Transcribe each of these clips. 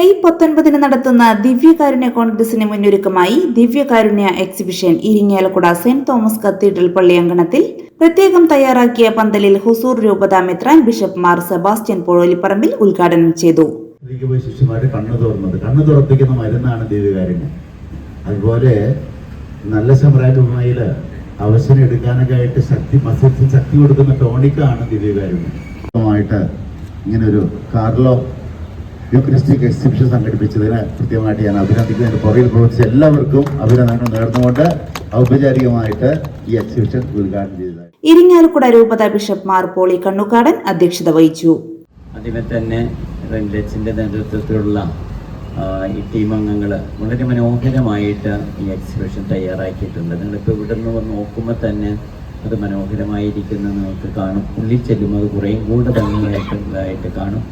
May പത്തൊൻപതിന് നടത്തുന്ന ദിവ്യകാരുണ്യ കോൺഗ്രസിന് മുന്നൊരുക്കമായി ദിവ്യകാരുണ്യ exhibition Irinjalakuda Saint Thomas cathedral പള്ളി പ്രത്യേകം തയ്യാറാക്കിയ പന്തലിൽ ഹുസൂർ രൂപത മെത്രാൻ ബിഷപ്പ് മാർ സെബാസ്റ്റ്യൻ പോഴോലിപ്പറമ്പിൽ ഉദ്ഘാടനം ചെയ്തു. ശിഷ്യന്മാര് കണ്ണു തുറന്നത്. കണ്ണു തുറപ്പിക്കുന്ന മരുന്നാണ് ദിവ്യകാരുണ്യം. അതുപോലെ നല്ല സമ്പ്രായമായിൽ അവസരം എടുക്കാനൊക്കെ ശക്തി മസിൽസ് ശക്തി കൊടുക്കുന്ന ടോണിക്കാണ് ദിവ്യകാരുണ്യം. ഇങ്ങനെ ഒരു കാർലോ യുക്രിസ്റ്റിക് എക്സിബിഷൻ സംഘടിപ്പിച്ചതിന് കൃത്യമായിട്ട് ഞാൻ അഭിനന്ദിക്കുന്നതിന് പുറകിൽ പ്രവർത്തിച്ച എല്ലാവർക്കും അഭിനന്ദനങ്ങൾ നേർന്നുകൊണ്ട് ഔപചാരികമായിട്ട് ഈ എക്സിബിഷൻ ഉദ്ഘാടനം ചെയ്തത്. ഇരിങ്ങാലക്കുട രൂപത ബിഷപ്പ് മാർ പോളി കണ്ണുകാടൻ അധ്യക്ഷത വഹിച്ചു. അതിനെ തന്നെ റെൻലച്ചിന്റെ നേതൃത്വത്തിലുള്ള ഈ ടീം അംഗങ്ങൾ വളരെ മനോഹരമായിട്ട് ഈ എക്സിബിഷൻ തയ്യാറാക്കിയിട്ടുണ്ട്. നിങ്ങളിപ്പോൾ ഇവിടെ നിന്ന് നോക്കുമ്പോൾ തന്നെ അത് മനോഹരമായിരിക്കുന്നത് നമുക്ക് കാണും. ഉള്ളിൽ ചെല്ലുമ്പോൾ അത് കുറേയും കൂടെ ഭംഗിയായിട്ടുള്ളതായിട്ട് കാണും.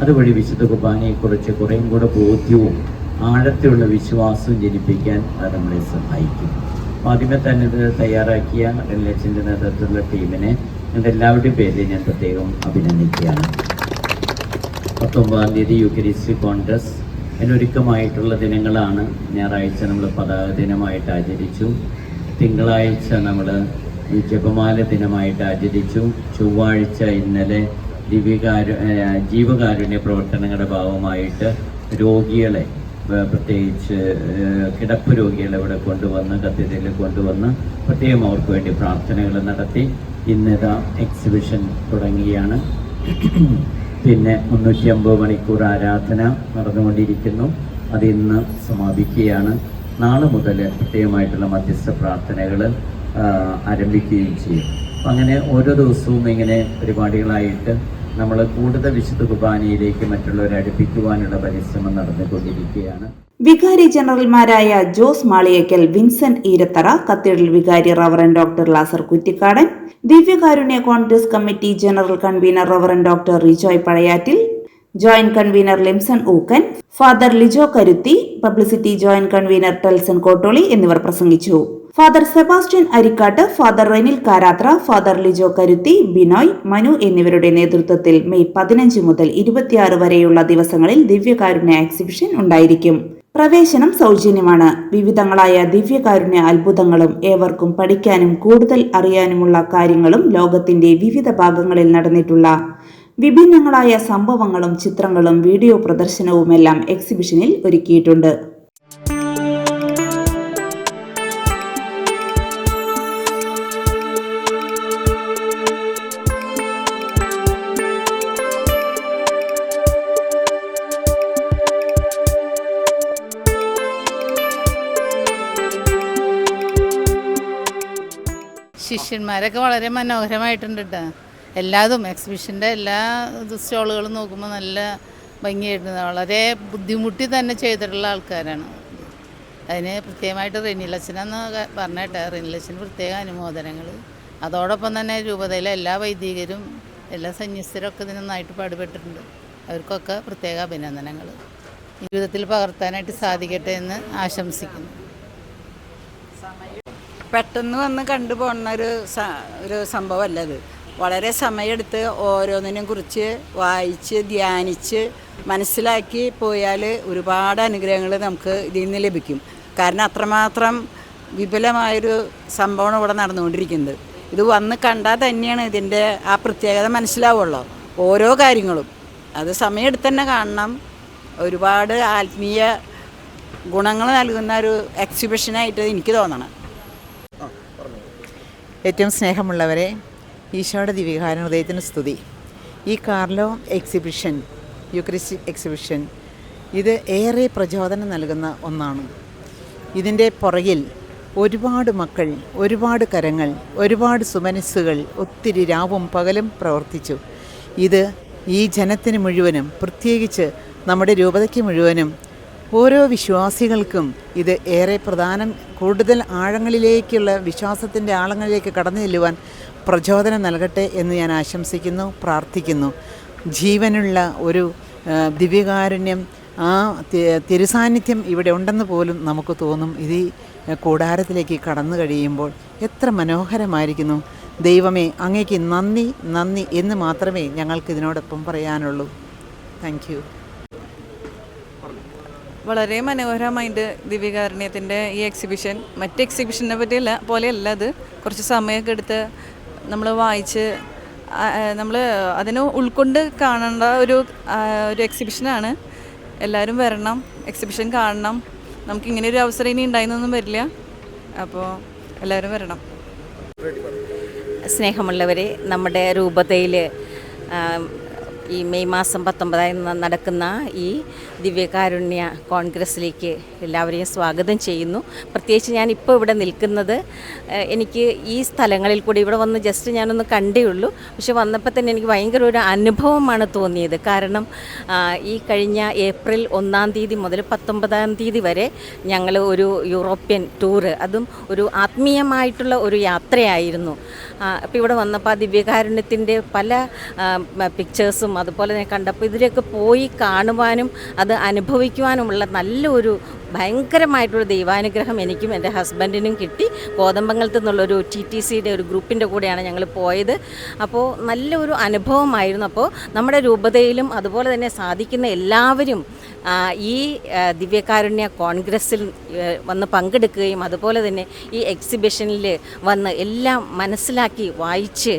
അതുവഴി വിശുദ്ധ കുർബാനയെക്കുറിച്ച് കുറേയും കൂടെ ബോധ്യവും ആഴത്തിലുള്ള വിശ്വാസവും ജനിപ്പിക്കാൻ അത് നമ്മളെ സഹായിക്കും. ആദ്യമേ തന്നെ ഇത് തയ്യാറാക്കിയ ലക്ഷന്റെ നേതൃത്വത്തിലുള്ള ടീമിനെ എന്റെ എല്ലാവരുടെയും പേരിൽ ഞാൻ പ്രത്യേകം അഭിനന്ദിക്കുകയാണ്. പത്തൊമ്പതാം തീയതി യുക്കരിസ്റ്റ് കോൺഗ്രസ്. അതിനൊരുക്കമായിട്ടുള്ള ദിനങ്ങളാണ്. ഞായറാഴ്ച നമ്മൾ പതാക ദിനമായിട്ട് ആചരിച്ചു. തിങ്കളാഴ്ച നമ്മൾ ജപമാല ദിനമായിട്ട് ആചരിച്ചു. ചൊവ്വാഴ്ച ഇന്നലെ ദിവ്യകാരു ജീവകാരുണ്യ പ്രവർത്തനങ്ങളുടെ ഭാഗമായിട്ട് രോഗികളെ പ്രത്യേകിച്ച് കിടപ്പ് രോഗികളെ ഇവിടെ കൊണ്ടുവന്ന് കത്തീഡ്രലിൽ കൊണ്ടുവന്ന് പ്രത്യേകം അവർക്ക് വേണ്ടി പ്രാർത്ഥനകൾ നടത്തി. ഇന്നിതാ എക്സിബിഷൻ തുടങ്ങിയാണ്. പിന്നെ മുന്നൂറ്റി അമ്പത് മണിക്കൂർ ആരാധന നടന്നുകൊണ്ടിരിക്കുന്നു. അത് ഇന്ന് സമാപിക്കുകയാണ്. നാളെ മുതൽ പ്രത്യേകമായിട്ടുള്ള മധ്യസ്ഥ പ്രാർത്ഥനകൾ ആരംഭിക്കുകയും ചെയ്യും. അങ്ങനെ ഓരോ ദിവസവും ഇങ്ങനെ പരിപാടികളായിട്ട് നമ്മൾ കൂടുതൽ വിശുദ്ധ കുർബാനയിലേക്ക് മറ്റുള്ളവരെ അടുപ്പിക്കുവാനുള്ള പരിശ്രമം നടന്നുകൊണ്ടിരിക്കുകയാണ്. വികാരി ജനറൽമാരായ ജോസ് മാളിയക്കൽ വിൻസെന്റ് ഈരത്തറ കത്തീഡ്രൽ വികാരി റവറൻ ഡോക്ടർ ലാസർ കുറ്റിക്കാടൻ ദിവ്യകാരുണ്യ congress committee general convener reverend doctor Rijoy Pazhayattil joint convener Limson Ookkan father Lijo Karuthi publicity joint convener Telson Kottoli എന്നിവർ പ്രസംഗിച്ചു. Father Sebastian Arikkattu father Renil Karathra father Lijo Karuthi Binoy Manu എന്നിവരുടെ നേതൃത്വത്തിൽ May പതിനഞ്ച് മുതൽ ഇരുപത്തിയാറ് വരെയുള്ള ദിവസങ്ങളിൽ ദിവ്യകാരുണ്യ എക്സിബിഷൻ ഉണ്ടായിരിക്കും. പ്രവേശനം സൗജന്യമാണ്. വിവിധങ്ങളായ ദിവ്യകാരുണ്യ അത്ഭുതങ്ങളും ഏവർക്കും പഠിക്കാനും കൂടുതൽ അറിയാനുമുള്ള കാര്യങ്ങളും ലോകത്തിന്റെ വിവിധ ഭാഗങ്ങളിൽ നടന്നിട്ടുള്ള വിഭിന്നങ്ങളായ സംഭവങ്ങളും ചിത്രങ്ങളും വീഡിയോ പ്രദർശനവുമെല്ലാം എക്സിബിഷനിൽ ഒരുക്കിയിട്ടുണ്ട്. ശിഷ്യന്മാരൊക്കെ വളരെ മനോഹരമായിട്ടുണ്ട് കേട്ടോ എല്ലാതും എക്സിബിഷന്റെ എല്ലാ സ്റ്റോളുകളും നോക്കുമ്പോൾ നല്ല ഭംഗിയായിട്ടുണ്ട്. വളരെ ബുദ്ധിമുട്ടി തന്നെ ചെയ്തിട്ടുള്ള ആൾക്കാരാണ്. അതിന് പ്രത്യേകമായിട്ട് റെനിലച്ചനെന്ന് പറഞ്ഞേട്ടെ റെനിലച്ചന് പ്രത്യേക അനുമോദനങ്ങൾ അതോടൊപ്പം തന്നെ രൂപതയിലെ എല്ലാ വൈദികരും എല്ലാ സന്യസ്തരും ഒക്കെ ഇതിന് നന്നായിട്ട് പാടുപെട്ടിട്ടുണ്ട്. അവർക്കൊക്കെ പ്രത്യേക അഭിനന്ദനങ്ങൾ ജീവിതത്തിൽ പകർത്താനായിട്ട് സാധിക്കട്ടെ എന്ന് ആശംസിക്കുന്നു. പെട്ടെന്ന് വന്ന് കണ്ടു പോകുന്ന ഒരു ഒരു സംഭവമല്ല അത്. വളരെ സമയമെടുത്ത് ഓരോന്നിനെ കുറിച്ച് വായിച്ച് ധ്യാനിച്ച് മനസ്സിലാക്കി പോയാൽ ഒരുപാട് അനുഗ്രഹങ്ങൾ നമുക്ക് ഇതിൽ നിന്ന് ലഭിക്കും. കാരണം അത്രമാത്രം വിപുലമായൊരു സംഭവമാണ് ഇവിടെ നടന്നുകൊണ്ടിരിക്കുന്നത്. ഇത് വന്ന് കണ്ടാൽ തന്നെയാണ് ഇതിന്റെ ആ പ്രത്യേകത മനസ്സിലാവുള്ളൂ. ഓരോ കാര്യങ്ങളും. അത് സമയമെടുത്ത് തന്നെ കാണണം. ഒരുപാട് ആത്മീയ ഗുണങ്ങൾ നൽകുന്ന ഒരു എക്സിബിഷനായിട്ട് എനിക്ക് തോന്നണം. ഏറ്റവും സ്നേഹമുള്ളവരെ ഈശോയുടെ ദിവ്യകാരൻ ഹൃദയത്തിന് സ്തുതി. ഈ കാർലോ എക്സിബിഷൻ യുക്രിസ്റ്റിക് എക്സിബിഷൻ ഇത് ഏറെ പ്രചോദനം നൽകുന്ന ഒന്നാണ്. ഇതിന്റെ പുറകിൽ ഒരുപാട് മക്കൾ ഒരുപാട് കരങ്ങൾ ഒരുപാട് സുമനസ്സുകൾ ഒത്തിരി രാവും പകലും പ്രവർത്തിച്ചു. ഇത് ഈ ജനത്തിന് മുഴുവനും പ്രത്യേകിച്ച് നമ്മുടെ രൂപതയ്ക്ക് മുഴുവനും ഓരോ വിശ്വാസികൾക്കും ഇത് ഏറെ പ്രധാനം. കൂടുതൽ ആഴങ്ങളിലേക്കുള്ള വിശ്വാസത്തിന്റെ ആഴങ്ങളിലേക്ക് കടന്നു ചെല്ലുവാൻ പ്രചോദനം നൽകട്ടെ എന്ന് ഞാൻ ആശംസിക്കുന്നു പ്രാർത്ഥിക്കുന്നു. ജീവനുള്ള ഒരു ദിവ്യകാരുണ്യം ആ തിരുസാന്നിധ്യം ഇവിടെ ഉണ്ടെന്ന് പോലും നമുക്ക് തോന്നും. ഇത് കൂടാരത്തിലേക്ക് കടന്നു കഴിയുമ്പോൾ എത്ര മനോഹരമായിരിക്കുന്നു. ദൈവമേ അങ്ങേക്ക് നന്ദി നന്ദി എന്ന് മാത്രമേ ഞങ്ങൾക്ക് ഇതിനോടൊപ്പം പറയാനുള്ളൂ. താങ്ക് വളരെ മനോഹരമായിട്ട് ദിവ്യകാരുണ്യത്തിന്റെ ഈ എക്സിബിഷൻ മറ്റ് എക്സിബിഷനെ പറ്റിയല്ല പോലെയല്ല അത്. കുറച്ച് സമയമൊക്കെ എടുത്ത് നമ്മൾ വായിച്ച് നമ്മൾ അതിനെ ഉൾക്കൊണ്ട് കാണേണ്ട ഒരു ഒരു എക്സിബിഷനാണ് എല്ലാവരും വരണം എക്സിബിഷൻ കാണണം. നമുക്ക് ഇങ്ങനെ ഒരു അവസരം ഇനി ഉണ്ടായിരുന്നൊന്നും വരില്ല. അപ്പോൾ എല്ലാവരും വരണം. സ്നേഹമുള്ളവരെ നമ്മുടെ രൂപതയിൽ ഈ മെയ് മാസം പത്തൊമ്പതായി നടക്കുന്ന ഈ ദിവ്യകാരുണ്യ കോൺഗ്രസ്സിലേക്ക് എല്ലാവരെയും സ്വാഗതം ചെയ്യുന്നു. പ്രത്യേകിച്ച് ഞാൻ ഇപ്പോൾ ഇവിടെ നിൽക്കുന്നത് എനിക്ക് ഈ സ്ഥലങ്ങളിൽ കൂടി ഇവിടെ വന്ന് ജസ്റ്റ് ഞാനൊന്ന് കണ്ടേ ഉള്ളൂ. പക്ഷെ വന്നപ്പോൾ തന്നെ എനിക്ക് ഭയങ്കര ഒരു അനുഭവമാണ് തോന്നിയത്. കാരണം ഈ കഴിഞ്ഞ ഏപ്രിൽ ഒന്നാം തീയതി മുതൽ പത്തൊമ്പതാം തീയതി വരെ ഞങ്ങൾ ഒരു യൂറോപ്യൻ ടൂറ് അതും ഒരു ആത്മീയമായിട്ടുള്ള ഒരു യാത്രയായിരുന്നു. അപ്പോൾ ഇവിടെ വന്നപ്പോൾ ആ ദിവ്യകാരുണ്യത്തിന്റെ പല പിക്ചേഴ്സും അതുപോലെ തന്നെ കണ്ടപ്പോൾ ഇതിലൊക്കെ പോയി കാണുവാനും അത് അനുഭവിക്കുവാനുമുള്ള നല്ലൊരു ഭയങ്കരമായിട്ടുള്ള ദൈവാനുഗ്രഹം എനിക്കും എന്റെ ഹസ്ബൻഡിനും കിട്ടി. കോതമ്പങ്കലത്ത് നിന്നുള്ളൊരു ടി ടി സിയുടെ ഒരു ഗ്രൂപ്പിന്റെ കൂടെയാണ് ഞങ്ങൾ പോയത്. അപ്പോൾ നല്ലൊരു അനുഭവമായിരുന്നു. അപ്പോൾ നമ്മുടെ രൂപതയിലും അതുപോലെ തന്നെ സാധിക്കുന്ന എല്ലാവരും ഈ ദിവ്യകാരുണ്യ കോൺഗ്രസ്സിൽ വന്ന് പങ്കെടുക്കുകയും അതുപോലെ തന്നെ ഈ എക്സിബിഷനിൽ വന്ന് എല്ലാം മനസ്സിലാക്കി വായിച്ച്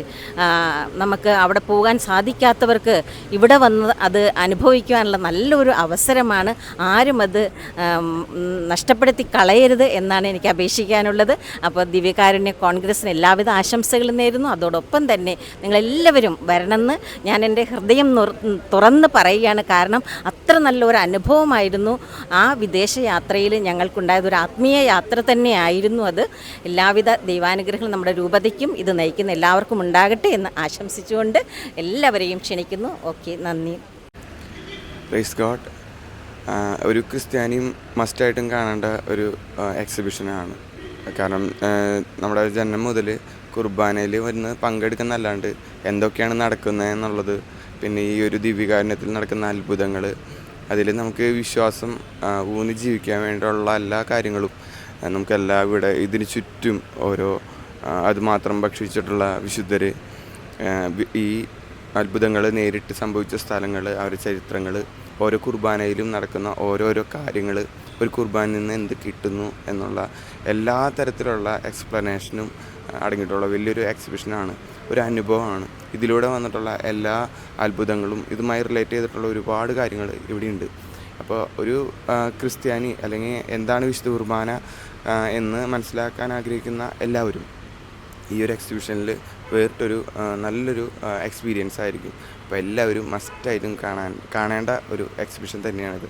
നമുക്ക് അവിടെ പോകാൻ സാധിക്കാത്തവർക്ക് ഇവിടെ വന്ന് അത് അനുഭവിക്കുവാനുള്ള നല്ലൊരു അവസരമാണ്. ആരും അത് നഷ്ടപ്പെടുത്തി കളയരുത് എന്നാണ് എനിക്ക് അപേക്ഷിക്കാനുള്ളത്. അപ്പോൾ ദിവ്യകാരുണ്യ കോൺഗ്രസ്സിന് എല്ലാവിധ ആശംസകളും നേരുന്നു. അതോടൊപ്പം തന്നെ നിങ്ങളെല്ലാവരും വരണമെന്ന് ഞാൻ എന്റെ ഹൃദയം തുറന്ന് പറയുകയാണ്. കാരണം അത്ര നല്ലൊരു അനുഭവമായിരുന്നു ആ വിദേശ യാത്രയിൽ ഞങ്ങൾക്കുണ്ടായത് ഒരു ആത്മീയ യാത്ര തന്നെയായിരുന്നു അത്. എല്ലാവിധ ദൈവാനുഗ്രഹങ്ങളും നമ്മുടെ രൂപതയ്ക്കും ഇത് നയിക്കുന്ന എല്ലാവർക്കും ഉണ്ടാകട്ടെ എന്ന് ആശംസിച്ചുകൊണ്ട് എല്ലാവരെയും ക്ഷണിക്കുന്നു. ഓക്കെ നന്ദി. പ്രൈസ് ഗോഡ് ഒരു ക്രിസ്ത്യാനിയും മസ്റ്റായിട്ടും കാണേണ്ട ഒരു എക്സിബിഷനാണ് കാരണം നമ്മുടെ ജന്മം മുതൽ കുർബാനയിൽ വന്ന് പങ്കെടുക്കുന്നല്ലാണ്ട് എന്തൊക്കെയാണ് നടക്കുന്നത് എന്നുള്ളത് പിന്നെ ഈ ഒരു ദിവ്യകാരുണ്യത്തിൽ നടക്കുന്ന അത്ഭുതങ്ങൾ അതിൽ നമുക്ക് വിശ്വാസം ഊന്നി ജീവിക്കാൻ വേണ്ടിയുള്ള എല്ലാ കാര്യങ്ങളും നമുക്കെല്ലാം ഇവിടെ ഇതിന് ചുറ്റും ഓരോ അത് മാത്രം ഭക്ഷിച്ചിട്ടുള്ള വിശുദ്ധർ ഈ അത്ഭുതങ്ങൾ നേരിട്ട് സംഭവിച്ച സ്ഥലങ്ങൾ അവരുടെ ചരിത്രങ്ങൾ ഓരോ കുർബാനയിലും നടക്കുന്ന ഓരോരോ കാര്യങ്ങൾ ഒരു കുർബാനയിൽ നിന്ന് എന്ത് കിട്ടുന്നു എന്നുള്ള എല്ലാ തരത്തിലുള്ള എക്സ്പ്ലനേഷനും അടങ്ങിയിട്ടുള്ള വലിയൊരു എക്സിബിഷനാണ് ഒരു അനുഭവമാണ്. ഇതിലൂടെ വന്നിട്ടുള്ള എല്ലാ അത്ഭുതങ്ങളും ഇതുമായി റിലേറ്റ് ചെയ്തിട്ടുള്ള ഒരുപാട് കാര്യങ്ങൾ ഇവിടെയുണ്ട്. അപ്പോൾ ഒരു ക്രിസ്ത്യാനി അല്ലെങ്കിൽ എന്താണ് വിശുദ്ധ കുർബാന എന്ന് മനസ്സിലാക്കാൻ ആഗ്രഹിക്കുന്ന എല്ലാവരും ഈ ഒരു എക്സിബിഷനിൽ വേറിട്ടൊരു നല്ലൊരു എക്സ്പീരിയൻസ് ആയിരിക്കും. അപ്പോൾ എല്ലാവരും മസ്റ്റായിട്ടും കാണാൻ കാണേണ്ട ഒരു എക്സിബിഷൻ തന്നെയാണിത്.